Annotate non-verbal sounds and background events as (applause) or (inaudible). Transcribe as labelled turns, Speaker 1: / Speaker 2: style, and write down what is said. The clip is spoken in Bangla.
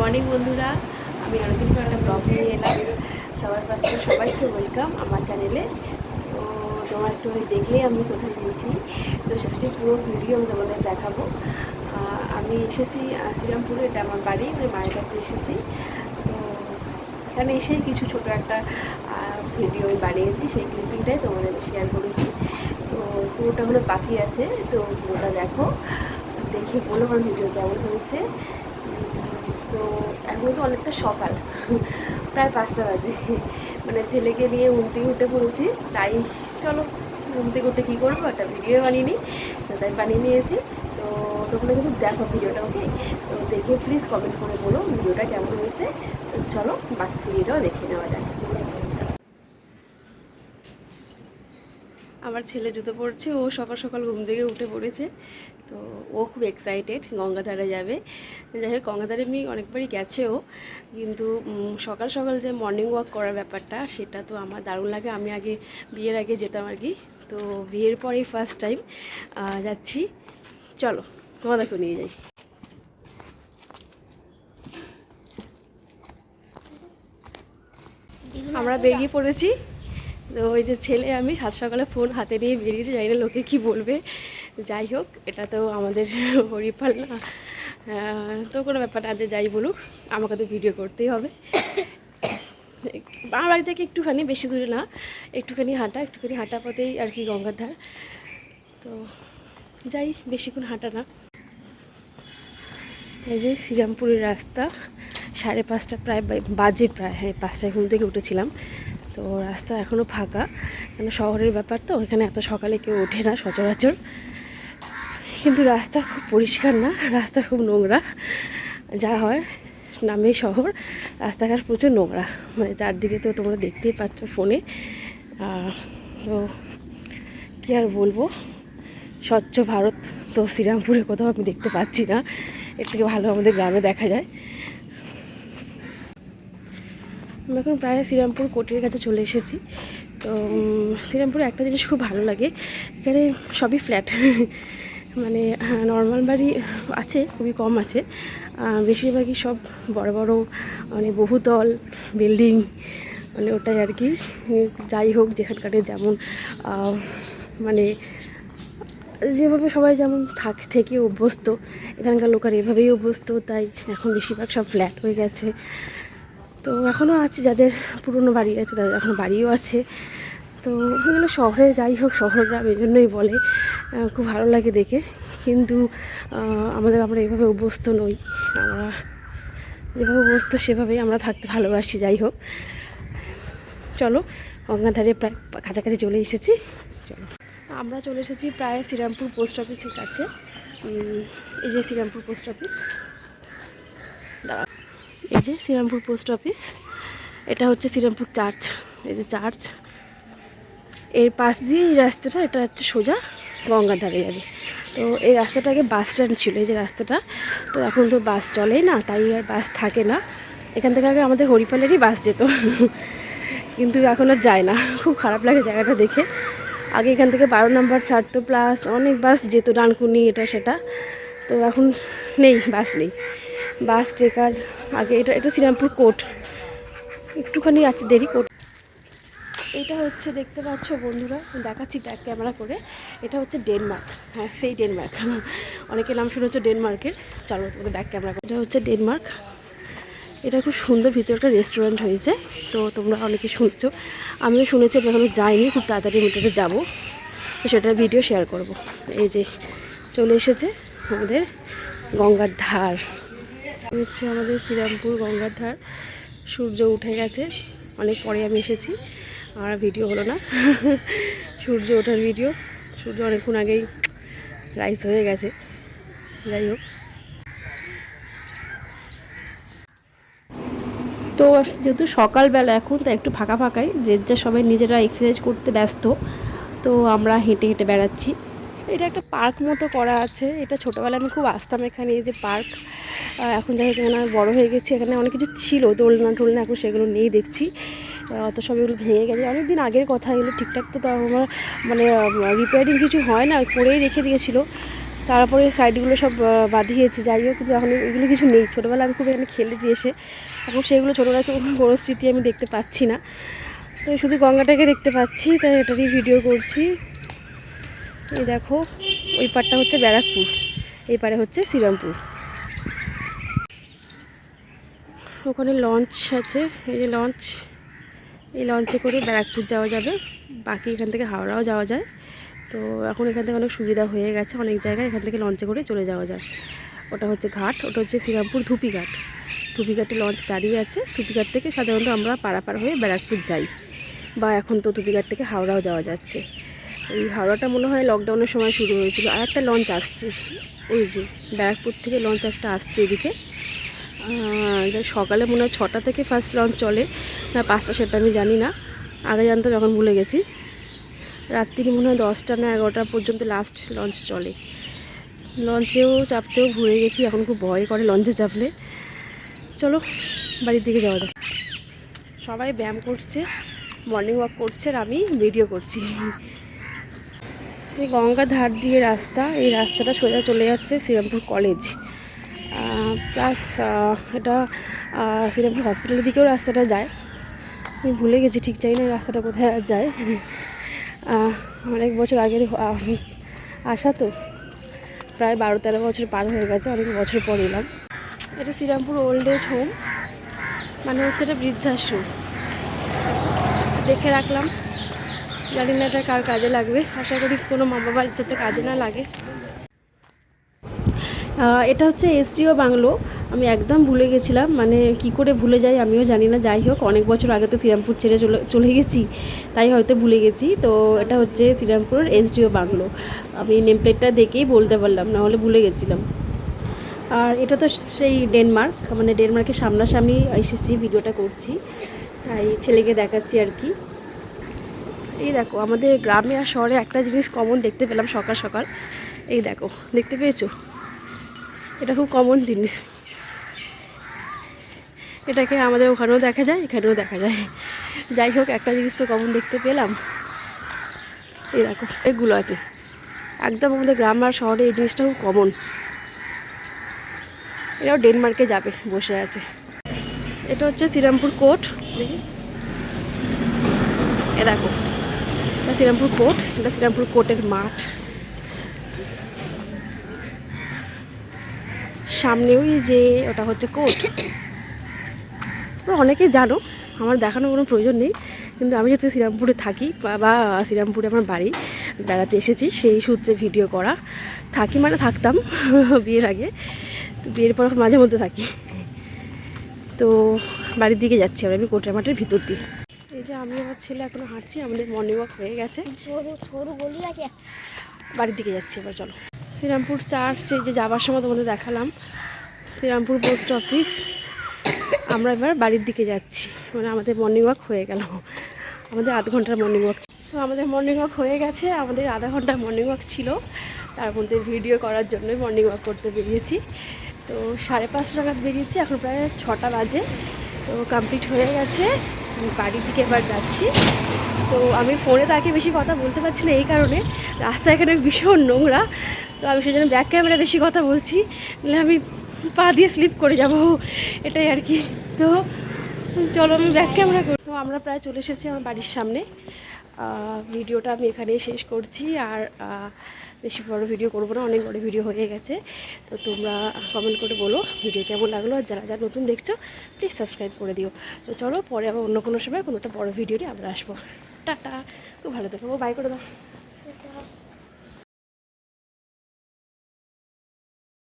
Speaker 1: মর্নিং বন্ধুরা। আমি অনেকদিন পর একটা ব্লগ নিয়ে এলাম। সবার ফার্স্টে সবাইকে ওয়েলকাম আমার চ্যানেলে তো তোমার একটু দেখলেই আমি কোথায় গিয়েছি তো সেটি পুরো ভিডিও আমি তোমাদের দেখাবো। আমি এসেছি শ্রীরামপুরে, এটা আমার বাড়ি, আমি মায়ের কাছে এসেছি। তো এখানে এসেই কিছু ছোট একটা ভিডিও আমি বানিয়েছি। সেই ক্লিপিংটাই তোমাদের শেয়ার করেছি। তো পুরোটা হলো বাকি আছে। তো পুরোটা দেখো। দেখে বলো আমার ভিডিও কেমন হয়েছে। তো এখন তো অনেকটা সকাল। প্রায় পাঁচটা বাজে। মানে ছেলেকে নিয়ে থেকে উঠে পড়েছি। তাই চলো, ঘুম থেকে উঠে কী করব? একটা ভিডিও বানিয়ে নিই। তো তাই বানিয়ে নিয়েছি। তো তোমরা কিন্তু দেখো ভিডিওটা ওকে তো দেখে প্লিজ কমেন্ট করে বলো ভিডিওটা কেমন হয়েছে। চলো বাকি ভিডিওটাও দেখে নেওয়া যাক। আমার ছেলে জুতো পড়ছে, ও সকাল সকাল ঘুম থেকে উঠে পড়েছে। তো ও খুব এক্সাইটেড গঙ্গাধারে যাবে। যাই হোক, গঙ্গাধারে এমনি অনেকবারই গেছে ও কিন্তু সকাল সকাল যে মর্নিং ওয়াক করার ব্যাপারটা, সেটা তো আমার দারুণ লাগে। আমি আগে, বিয়ের আগে যেতাম আর কি। তো বিয়ের পরেই ফার্স্ট টাইম যাচ্ছি। চলো, তোমাদেরকেও নিয়ে যাই। আমরা বেরিয়ে পড়েছি। তো ওই যে ছেলে আমি সাত সকালে ফোন হাতে নিয়ে বেরিয়েছি, জানি না লোকে কি বলবে। যাই হোক, এটা তো আমাদের (laughs) হরিপাল না তো কোনো ব্যাপার না যে যাই বলুক, আমাকে তো ভিডিও করতেই হবে। (coughs) আমার বাড়ি থেকে একটুখানি বেশি দূরে না, একটুখানি হাঁটা একটুখানি হাঁটা পথেই আর কি গঙ্গার ধার। তো যাই, বেশিক্ষণ হাঁটা না। এই যে শ্রীরামপুরের রাস্তা, সাড়ে পাঁচটা প্রায় বাজে প্রায় হ্যাঁ পাঁচটায় ঘুম থেকে উঠেছিলাম। তো রাস্তা এখনও ফাঁকা। কেন শহরের ব্যাপার তো এখানে এত সকালে কেউ ওঠে না সচরাচর। কিন্তু রাস্তা খুব পরিষ্কার না, রাস্তা খুব নোংরা। যা হয়, নামে শহর, রাস্তাঘাট প্রচুর নোংরা। মানে চারদিকে তো তোমরা দেখতেই পাচ্ছ ফোনে। তো কী আর বলব? স্বচ্ছ ভারত তো শ্রীরামপুরে কোথাও আমি দেখতে পাচ্ছি না। এর থেকে ভালো আমাদের গ্রামে দেখা যায়। আমি এখন প্রায় শ্রীরামপুর কোর্টের কাছে চলে এসেছি। তো শ্রীরামপুরে একটা জিনিস খুব ভালো লাগে, এখানে সবই ফ্ল্যাট। মানে নর্মাল বাড়ি আছে, খুবই কম আছে। বেশিরভাগই সব বড় বড় মানে বহুতল, বিল্ডিং মানে ওটাই আর কি। যাই হোক, যেখানকার যেমন মানে যেভাবে সবাই যেমন থাক, থেকে অভ্যস্ত, এখানকার লোকের এভাবেই অভ্যস্ত, তাই এখন বেশিরভাগ সব ফ্ল্যাট হয়ে গেছে। তো এখনও আছে যাদের পুরনো বাড়ি আছে, তাদের এখনও বাড়িও আছে। তো এগুলো শহরে যাই হোক, শহর গ্রাম এই জন্যই বলে খুব ভালো লাগে দেখে। কিন্তু আমাদের আমরা এভাবে অভ্যস্ত নই। আমরা যেভাবে অভ্যস্ত সেভাবেই আমরা থাকতে ভালোবাসি, যাই হোক। চলো, গঙ্গাধারে প্রায় কাছাকাছি চলে এসেছি। চলো। আমরা চলে এসেছি প্রায় শ্রীরামপুর পোস্ট অফিসের কাছে। এই যে শ্রীরামপুর পোস্ট অফিস। এই যে শ্রীরামপুর পোস্ট অফিস, এটা হচ্ছে শ্রীরামপুর চার্চ, এই যে চার্চ। এর পাশ দিয়ে এই রাস্তাটা, এটা হচ্ছে সোজা গঙ্গার ধারে যাবে। তো এই রাস্তাটা আগে বাস স্ট্যান্ড ছিল, এই যে রাস্তাটা। তো এখন তো বাস চলেই না, তাই আর বাস থাকে না। এখান থেকে আগে আমাদের হরিপালেরই বাস যেত। কিন্তু এখন আর যায় না। খুব খারাপ লাগে জায়গাটা দেখে। আগে এখান থেকে বারো নম্বর ছাড়তো প্লাস, অনেক বাস যেত ডানকুনি, এটা সেটা। তো এখন নেই, বাস নেই। বাস, ট্রেকার, আগে এটা এটা শ্রীরামপুর কোর্ট। একটুখানি আছে, দেরি কোর্ট। এটা হচ্ছে, দেখতে পাচ্ছ বন্ধুরা দেখাচ্ছি ব্যাক ক্যামেরা করে। এটা হচ্ছে ডেনমার্ক হ্যাঁ সেই ডেনমার্ক অনেকের নাম শুনেছ ডেনমার্কের চলো তোমাদের ব্যাক ক্যামেরা এটা হচ্ছে ডেনমার্ক এটা খুব সুন্দর, ভিতরে একটা রেস্টুরেন্ট হয়েছে। তো তোমরা অনেকে শুনছো। আমিও শুনেছি, আমি এখনও যাইনি। খুব তাড়াতাড়ি মিটারে যাব। তো সেটার ভিডিও শেয়ার করব। এই যে, চলে এসেছে আমাদের গঙ্গার ধার। হচ্ছে আমাদের শ্রীরামপুর গঙ্গার ধার। সূর্য উঠে গেছে, অনেক পরে আমি এসেছি। আর ভিডিও হলো না। (laughs) সূর্য ওঠার ভিডিও সূর্য অনেকক্ষণ আগেই রাইস হয়ে গেছে। যাই হোক। তো যেহেতু সকালবেলা এখন তো একটু ফাঁকা ফাঁকাই। যে যা সবাই নিজেরা এক্সারসাইজ করতে ব্যস্ত, তো আমরা হেঁটে হেঁটে বেড়াচ্ছি। এটা একটা পার্ক মতো করা আছে। এটা ছোটোবেলায় আমি খুব আসতাম এখানে, এই যে পার্ক। এখন যাই হোক, এখানে বড়ো হয়ে গেছি। এখানে অনেক কিছু ছিল, দোলনা টোলনা এখন সেগুলো নেই দেখছি। অত সব এগুলো ভেঙে গেছে। অনেক দিন আগের কথা, এগুলো ঠিকঠাক তো তাও আমার মানে রিপেয়ারিং কিছু হয় না, করেই রেখে দিয়েছিলো। তারপরে সাইডগুলো সব বাঁধিয়েছে। যাই হোক, কিন্তু এখন এগুলো কিছু নেই। ছোটোবেলা আমি খুব এখানে খেলেছি এসে। এখন সেগুলো ছোটোবেলা তো কোনো স্মৃতি আমি দেখতে পাচ্ছি না। তো শুধু গঙ্গাটাকে দেখতে পাচ্ছি, তাই এটারই ভিডিও করছি। এই দেখো, ওই পারটা হচ্ছে ব্যারাকপুর, এই পারে হচ্ছে শ্রীরামপুর। ওখানে লঞ্চ আছে, এই যে লঞ্চ এই লঞ্চে করে ব্যারাকপুর যাওয়া যাবে, বাকি এখান থেকে হাওড়াও যাওয়া যায়। তো এখন এখান থেকে অনেক সুবিধা হয়ে গেছে, অনেক জায়গায় এখান থেকে লঞ্চে করে চলে যাওয়া যায়। ওটা হচ্ছে ঘাট, ওটা হচ্ছে শ্রীরামপুর ধুপিঘাট ধুপিঘাটে লঞ্চ দাঁড়িয়ে আছে, ধুপি ঘাট থেকে সাধারণত আমরা পারাপার হয়ে ব্যারাকপুর যাই, বা এখন তো ধুপি ঘাট থেকে হাওড়াও যাওয়া যাচ্ছে। এই হাওড়াটা মনে হয় লকডাউনের সময় শুরু হয়েছিল। আর একটা লঞ্চ আসছে। ওই যে, ব্যারাকপুর থেকে লঞ্চ একটা আসছে এদিকে। সকালে মনে হয় ছটা থেকে ফার্স্ট লঞ্চ চলে। না, পাঁচটা সেটা আমি জানি না। আগে জানতাম, এখন ভুলে গেছি। রাত্রি মনে হয় দশটা না এগারোটা পর্যন্ত লাস্ট লঞ্চ চলে। লঞ্চেও চাপতেও ভুলে গেছি, এখন খুব ভয় করে লঞ্চে চাপলে। চলো, বাড়ির দিকে যাওয়া যাক। সবাই ব্যায়াম করছে মর্নিং ওয়াক করছে আর আমি ভিডিও করছি। গঙ্গা ধার দিয়ে রাস্তা, এই রাস্তাটা সোজা চলে যাচ্ছে শ্রীরামপুর কলেজ। প্লাস এটা শ্রীরামপুর হসপিটালের দিকেও রাস্তাটা যায়। আমি ভুলে গেছি ঠিক না রাস্তাটা কোথায় যায়। অনেক বছর আগের আসা তো। প্রায় বারো তেরো বছর পার হয়ে গেছে, অনেক বছর পর এলাম। এটা শ্রীরামপুর ওল্ড এজ হোম মানে হচ্ছে এটা বৃদ্ধাশ্রম। দেখে রাখলাম। জানি না এটা কার কাজে লাগবে। আশা করি কোনো মা বাবার যাতে কাজে না লাগে। এটা হচ্ছে এসডিও বাংলো। আমি একদম ভুলে গেছিলাম মানে কি করে ভুলে যাই আমিও জানি না। যাই হোক, অনেক বছর আগে তো শ্রীরামপুর ছেড়ে চলে চলে গেছি, তাই হয়তো ভুলে গেছি। তো এটা হচ্ছে শ্রীরামপুরের এসডিও বাংলো। আমি নেম প্লেটটা দেখেই বলতে পারলাম, না হলে ভুলে গেছিলাম। আর এটা তো সেই ডেনমার্ক মানে ডেনমার্কের সামনাসামনি এসেছি ভিডিওটা করছি। তাই ছেলেকে দেখাচ্ছি আর কি। এই দেখো, আমাদের গ্রামে আর শহরে একটা জিনিস কমন দেখতে পেলাম সকাল সকাল। এই দেখো, দেখতে পেয়েছ? এটা খুব কমন জিনিস। এটাকে আমাদের ওখানেও দেখা যায়, এখানেও দেখা যায়। যাই হোক, একটা জিনিস তো কমন দেখতে পেলাম। এই দেখো এগুলো আছে। একদম আমাদের গ্রাম আর শহরে এই জিনিসটা খুব কমন এরাও ডেনমার্কে যাবে, বসে আছে। এটা হচ্ছে শ্রীরামপুর কোর্ট। দেখি। এ দেখো। এটা শ্রীরামপুর কোর্ট, এটা শ্রীরামপুর কোর্টের মাঠ। সামনে ওই যে ওটা হচ্ছে কোর্ট। অনেকেই জানো, আমার দেখানোর কোনো প্রয়োজন নেই, কিন্তু আমি যেহেতু শ্রীরামপুরে থাকি, বা শ্রীরামপুরে আমার বাড়ি, বেড়াতে এসেছি, সেই সূত্রে ভিডিও করা। থাকি মানে থাকতাম, (laughs) বিয়ের আগে, তো বিয়ের পর মাঝে মধ্যে থাকি। তো বাড়ির দিকে যাচ্ছি আমি কোটের মাঠের ভিতর দিয়ে। যে আমি আমার ছেলে এখনও হাঁটছি আমাদের মর্নিং ওয়াক হয়ে গেছে।
Speaker 2: সরু সরু গলি আছে।
Speaker 1: বাড়ির দিকে যাচ্ছি এবার চলো। শ্রীরামপুর চার্চ যে যাবার সময় তোমাদের দেখালাম। শ্রীরামপুর পোস্ট অফিস আমরা এবার বাড়ির দিকে যাচ্ছি। মানে আমাদের মর্নিং ওয়াক হয়ে গেল। আমাদের আধ ঘণ্টার মর্নিং ওয়াক তো আমাদের মর্নিং ওয়াক হয়ে গেছে। আমাদের আধা ঘণ্টার মর্নিং ওয়াক ছিল। তার মধ্যে ভিডিও করার জন্যই মর্নিং ওয়াক করতে বেরিয়েছি। তো সাড়ে পাঁচটা নাগাদ বেরিয়েছি। এখন প্রায় ছটা বাজে। তো কমপ্লিট হয়ে গেছে। বাড়ির দিকে এবার যাচ্ছি। তো আমি ফোনে তাকে বেশি কথা বলতে পারছি না এই কারণে। রাস্তা এখানে ভীষণ নোংরা। তো আমি সেই জন্য ব্যাক ক্যামেরা বেশি কথা বলছি। নাহলে আমি পা দিয়ে স্লিপ করে যাব। এটাই আর কি। তো চলো আমি ব্যাক ক্যামেরা করব আমরা প্রায় চলে এসেছি আমার বাড়ির সামনে। ভিডিওটা আমি এখানেই শেষ করছি। আর বেশি বড় ভিডিও করব না, অনেক বড় ভিডিও হয়ে গেছে। তো তোমরা কমেন্ট করে বলো ভিডিও কেমন লাগল? আর যারা যারা নতুন দেখছ প্লিজ সাবস্ক্রাইব করে দিও। তো চলো, পরে আবার অন্য কোনো সময় কোনো একটা বড় ভিডিও নিয়ে আমরা আসব। টাটা, খুব ভালো দেখো বাই করে দাও।